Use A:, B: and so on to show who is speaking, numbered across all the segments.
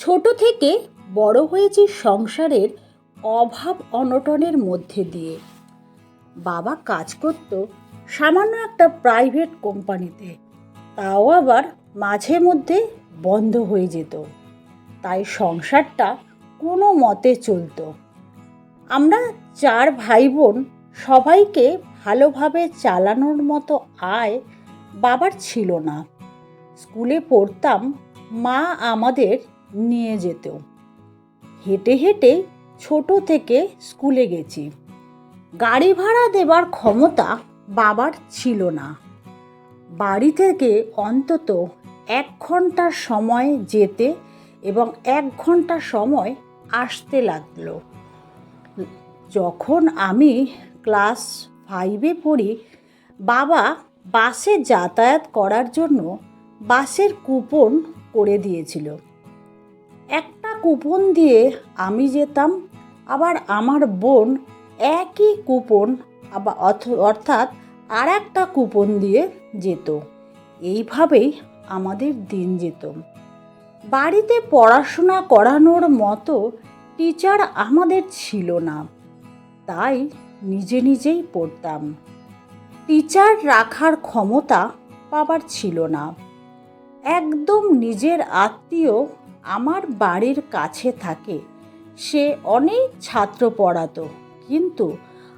A: ছোট থেকে বড় হয়েছি সংসারের অভাব অনটনের মধ্যে দিয়ে। বাবা কাজ করত সামান্য একটা প্রাইভেট কোম্পানিতে তাও আবার মাঝে মধ্যে বন্ধ হয়ে যেত। তাই সংসারটা কোনো মতে চলতো। আমরা চার ভাই বোন সবাইকে ভালোভাবে চালানোর মতো আয় বাবার ছিল না। স্কুলে পড়তাম মা আমাদের নিয়ে যেত হেঁটে হেঁটে ছোট থেকে স্কুলে গেছি। গাড়ি ভাড়া দেবার ক্ষমতা বাবার ছিল না। বাড়ি থেকে অন্তত এক ঘণ্টা সময় যেতে এবং এক ঘণ্টা সময় আসতে লাগল। যখন আমি ক্লাস ফাইভে পড়ি, বাবা বাসে যাতায়াত করার জন্য বাসের কুপন করে দিয়েছিল। কুপন দিয়ে আমি যেতাম, আবার আমার বোন একই কুপন, আবার অর্থাৎ আর একটা কুপন দিয়ে যেত। এইভাবেই আমাদের দিন যেত। বাড়িতে পড়াশোনা করানোর মতো টিচার আমাদের ছিল না, তাই নিজে নিজেই পড়তাম। টিচার রাখার ক্ষমতা বাবার ছিল না। একদম নিজের আত্মীয় আমার বাড়ির কাছে থাকে। সে অনেক ছাত্র পড়াতো, কিন্তু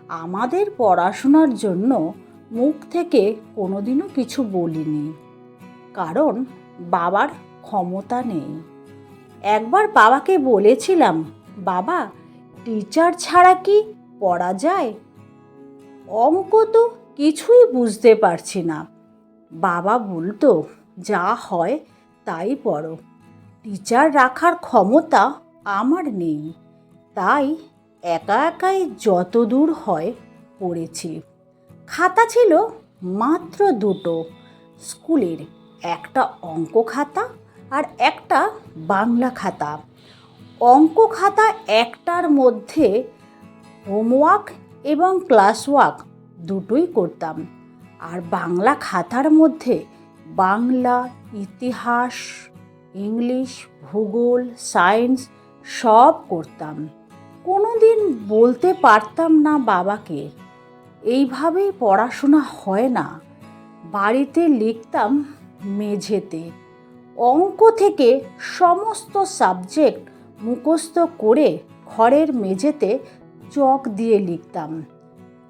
A: আমাদের পড়াশোনার জন্য মুখ থেকে কোনোদিনও কিছু বলিনি। কারণ বাবার ক্ষমতা নেই। একবার বাবাকে বলেছিলাম, বাবা, টিচার ছাড়া কি পড়া যায়? অঙ্ক তো কিছুই বুঝতে পারছি না। বাবা বলতো, যা হয় তাই পড়ো। টিচার রাখার ক্ষমতা আমার নেই। তাই একা একাই যত দূর হয় পড়েছি। খাতা ছিল মাত্র দুটো। স্কুলের একটা অঙ্ক খাতা আর একটা বাংলা খাতা। অঙ্ক খাতা একটার মধ্যে হোমওয়ার্ক এবং ক্লাস ওয়ার্ক দুটোই করতাম। আর বাংলা খাতার মধ্যে বাংলা, ইতিহাস ইংলিশ, ভূগোল, সায়েন্স সব করতাম। কোনো দিন বলতে পারতাম না বাবাকে। এইভাবেই পড়াশোনা হয় না। বাড়িতে লিখতাম মেঝেতে। অঙ্ক থেকে সমস্ত সাবজেক্ট মুখস্থ করে ঘরের মেঝেতে চক দিয়ে লিখতাম।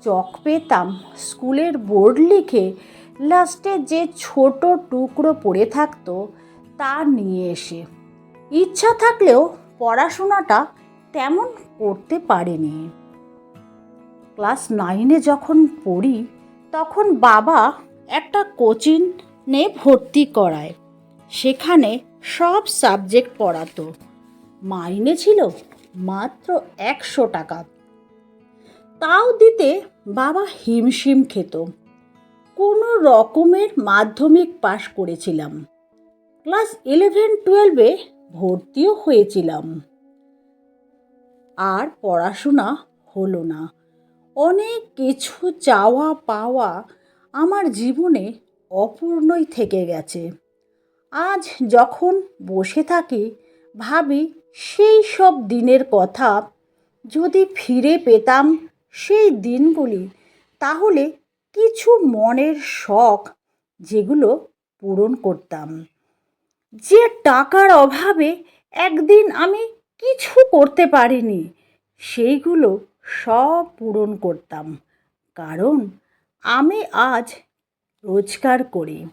A: চক পেতাম স্কুলের বোর্ড লিখে লাস্টে যে ছোট টুকরো পড়ে থাকতো তা নিয়ে এসে। ইচ্ছা থাকলেও পড়াশোনাটা তেমন করতে পারেনি। ক্লাস নাইনে যখন পড়ি, তখন বাবা একটা কোচিং কোচিংয়ে ভর্তি করায়। সেখানে সব সাবজেক্ট পড়াতো। মাইনে ছিল মাত্র একশো টাকা। তাও দিতে বাবা হিমশিম খেত। কোনো রকমের মাধ্যমিক পাশ করেছিলাম। ক্লাস ইলেভেন টুয়েলভে ভর্তিও হয়েছিলাম। আর পড়াশোনা হলো না। অনেক কিছু চাওয়া পাওয়া আমার জীবনে অপূর্ণই থেকে গেছে। আজ যখন বসে থাকি, ভাবি সেই সব দিনের কথা যদি ফিরে পেতাম সেই দিনগুলি, তাহলে কিছু মনের শখ যেগুলো পূরণ করতাম। যে টাকার অভাবে একদিন আমি কিছু করতে পারিনি, সেইগুলো সব পূরণ করতাম। কারণ আমি আজ রোজগার করি।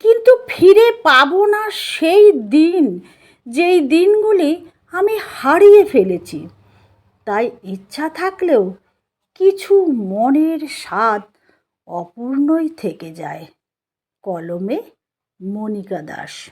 A: কিন্তু ফিরে পাবো না সেই দিন, যেই দিনগুলি আমি হারিয়ে ফেলেছি। তাই ইচ্ছা থাকলেও কিছু মনের স্বাদ অপূর্ণই থেকে যায়। কলমে মনিকা দাস।